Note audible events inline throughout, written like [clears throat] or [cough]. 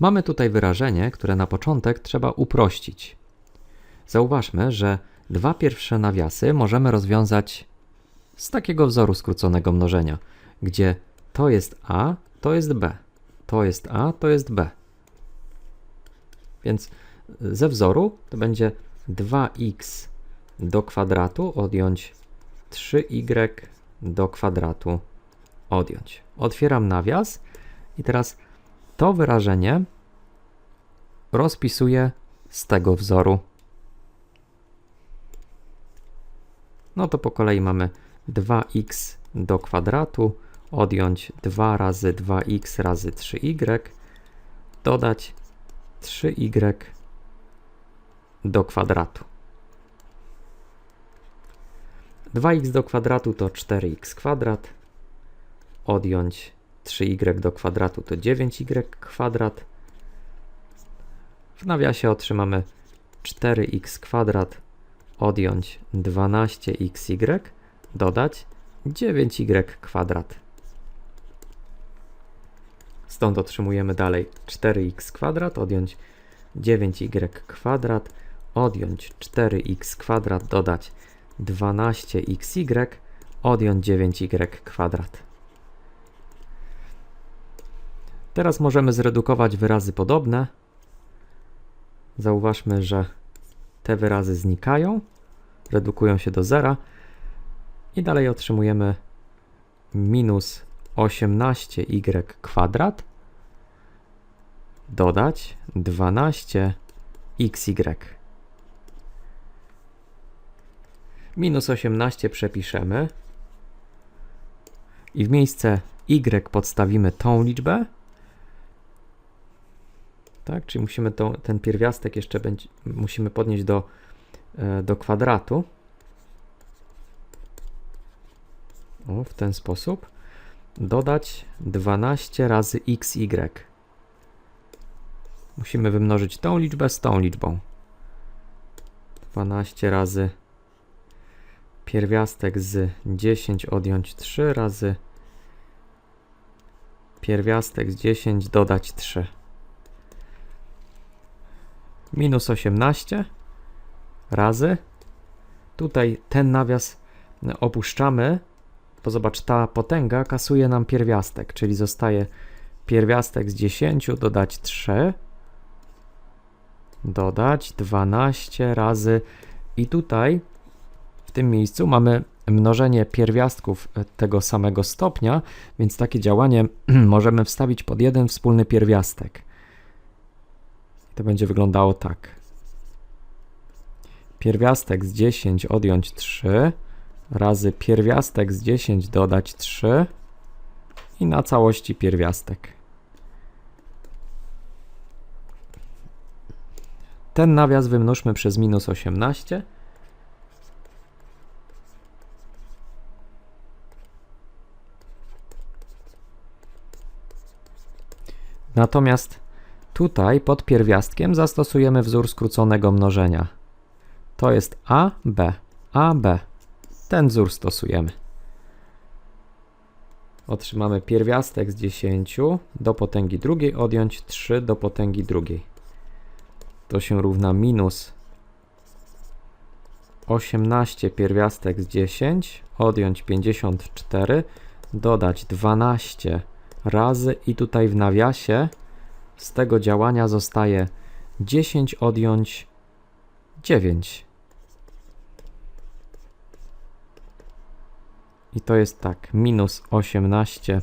Mamy tutaj wyrażenie, które na początek trzeba uprościć. Zauważmy, że dwa pierwsze nawiasy możemy rozwiązać z takiego wzoru skróconego mnożenia, gdzie to jest a, to jest b, to jest a, to jest b. Więc ze wzoru to będzie 2x do kwadratu odjąć 3y do kwadratu odjąć. Otwieram nawias i teraz to wyrażenie rozpisuję z tego wzoru. No to po kolei mamy 2x do kwadratu odjąć 2 razy 2x razy 3y dodać 3y do kwadratu. 2x do kwadratu to 4x kwadrat, odjąć 3y do kwadratu to 9y kwadrat. W nawiasie otrzymamy 4x kwadrat odjąć 12xy dodać 9y kwadrat. Stąd otrzymujemy dalej 4x kwadrat odjąć 9y kwadrat odjąć 4x kwadrat dodać 12xy odjąć 9y kwadrat. Teraz możemy zredukować wyrazy podobne. Zauważmy, że te wyrazy znikają, redukują się do zera i dalej otrzymujemy minus 18y kwadrat dodać 12xy. Minus 18 przepiszemy i w miejsce y podstawimy tą liczbę. Tak, czyli musimy tą, ten pierwiastek jeszcze będzie, musimy podnieść do, e, do kwadratu. O, w ten sposób. Dodać 12 razy xy. Musimy wymnożyć tą liczbę z tą liczbą. 12 razy pierwiastek z 10 odjąć 3 razy pierwiastek z 10 dodać 3. Minus 18 razy. Tutaj ten nawias opuszczamy, bo zobacz, ta potęga kasuje nam pierwiastek, czyli zostaje pierwiastek z 10 dodać 3 dodać 12 razy i tutaj w tym miejscu mamy mnożenie pierwiastków tego samego stopnia, więc takie działanie [clears throat] możemy wstawić pod jeden wspólny pierwiastek. To będzie wyglądało tak. Pierwiastek z 10 odjąć 3 razy pierwiastek z 10 dodać 3 i na całości pierwiastek. Ten nawias wymnóżmy przez minus 18. Natomiast tutaj pod pierwiastkiem zastosujemy wzór skróconego mnożenia. To jest a, b, a, b. Ten wzór stosujemy. Otrzymamy pierwiastek z 10 do potęgi drugiej odjąć 3 do potęgi drugiej to się równa minus 18 pierwiastek z 10, odjąć 54, dodać 12 razy i tutaj w nawiasie z tego działania zostaje 10 odjąć 9. I to jest tak, minus 18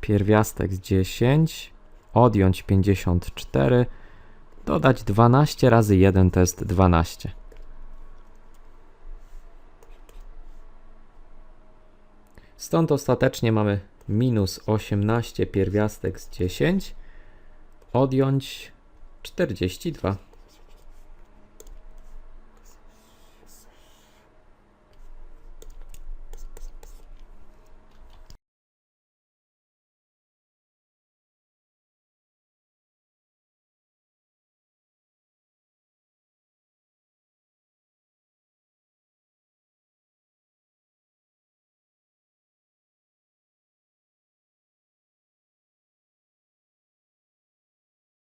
pierwiastek z 10, odjąć 54, Dodać 12 razy 1 to jest 12. Stąd ostatecznie mamy minus 18 pierwiastek z 10 odjąć 42.